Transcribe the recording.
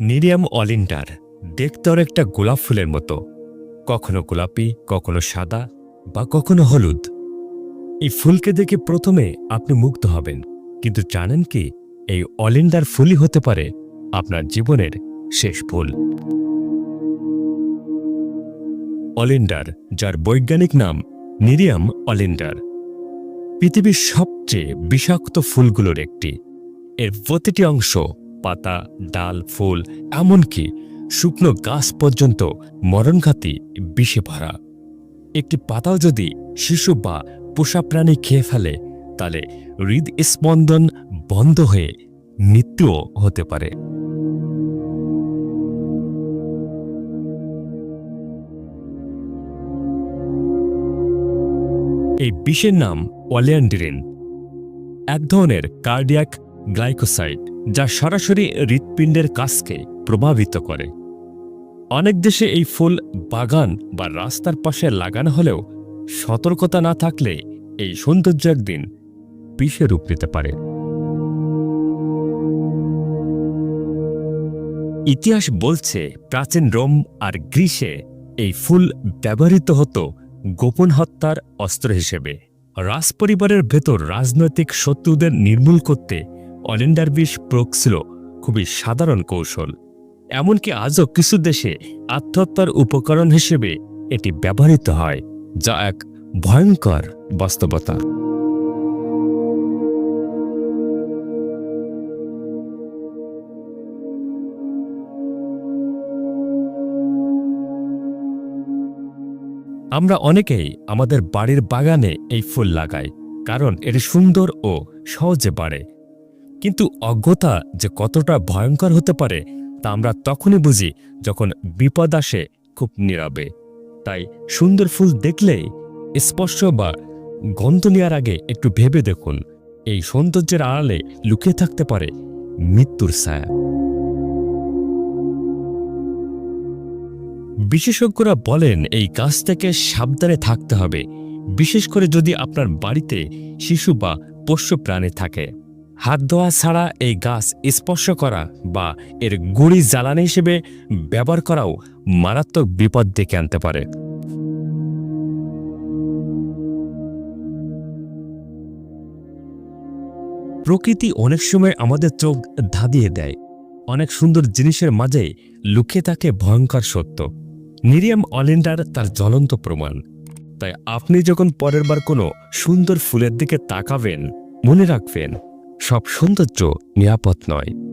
নিরিয়াম অলিন্ডার দেখতে একটা গোলাপ ফুলের মতো। কখনো গোলাপি, কখনো সাদা বা কখনো হলুদ। এই ফুলকে দেখে প্রথমে আপনি মুগ্ধ হবেন, কিন্তু জানেন কি এই অলিন্ডার ফুলই হতে পারে আপনার জীবনের শেষ ফুল। অলিন্ডার, যার বৈজ্ঞানিক নাম নিরিয়াম অলিন্ডার, পৃথিবীর সবচেয়ে বিষাক্ত ফুলগুলোর একটি। এর প্রতিটি অংশ পাতা, ডাল, ফুল, এমনকি শুকনো গাছ পর্যন্ত মরণঘাতী বিষে ভরা। একটি পাতাও যদি শিশু বা পোষা প্রাণী খেয়ে ফেলে, তাহলে হৃদস্পন্দন বন্ধ হয়ে মৃত্যুও হতে পারে। এই বিষের নাম ওয়ালিয়ান্ডিরিন এক ধরনের কার্ডিয়াক গ্লাইকোসাইড যা সরাসরি হৃৎপিণ্ডের কাজকে প্রভাবিত করে। অনেক দেশে এই ফুল বাগান বা রাস্তার পাশে লাগানো হলেও সতর্কতা না থাকলে এই সৌন্দর্য একদিন বিষে রূপ নিতে পারে। ইতিহাস বলছে প্রাচীন রোম আর গ্রীসে এই ফুল ব্যবহৃত হতো গোপন হত্যার অস্ত্র হিসেবে। রাজপরিবারের ভেতর রাজনৈতিক শত্রুদের নির্মূল করতে অলিন্ডার বিষ প্রয়োগ ছিল খুবই সাধারণ কৌশল। এমনকি আজও কিছু দেশে আত্মহত্যার উপকরণ হিসেবে এটি ব্যবহৃত হয়, যা এক ভয়ঙ্কর বাস্তবতা। আমরা অনেকেই আমাদের বাড়ির বাগানে এই ফুল লাগাই, কারণ এটি সুন্দর ও সহজে বাড়ে। কিন্তু অজ্ঞতা যে কতটা ভয়ঙ্কর হতে পারে, তা আমরা তখনই বুঝি যখন বিপদ আসে খুব নীরবে। তাই সুন্দর ফুল দেখলেই স্পর্শ বা গন্ধ নেওয়ার আগে একটু ভেবে দেখুন। এই সৌন্দর্যের আড়ালে লুকিয়ে থাকতে পারে মৃত্যুর ছায়া। বিশেষজ্ঞরা বলেন এই গাছ থেকে সাবধানে থাকতে হবে, বিশেষ করে যদি আপনার বাড়িতে শিশু বা পোষ্য প্রাণী থাকে। হাত ধোয়া ছাড়া এই গাছ স্পর্শ করা বা এর গুড়ি জ্বালানি হিসেবে ব্যবহার করাও মারাত্মক বিপদ ডেকে আনতে পারে। প্রকৃতি অনেক সময় আমাদের চোখ ধাঁধিয়ে দেয়। অনেক সুন্দর জিনিসের মাঝে লুকিয়ে থাকে ভয়ঙ্কর সত্য। নিরিয়াম অলিন্ডার তার জ্বলন্ত প্রমাণ। তাই আপনি যখন পরের বার কোনো সুন্দর ফুলের দিকে তাকাবেন, মনে রাখবেন সব সৌন্দর্য নিরাপদ নয়।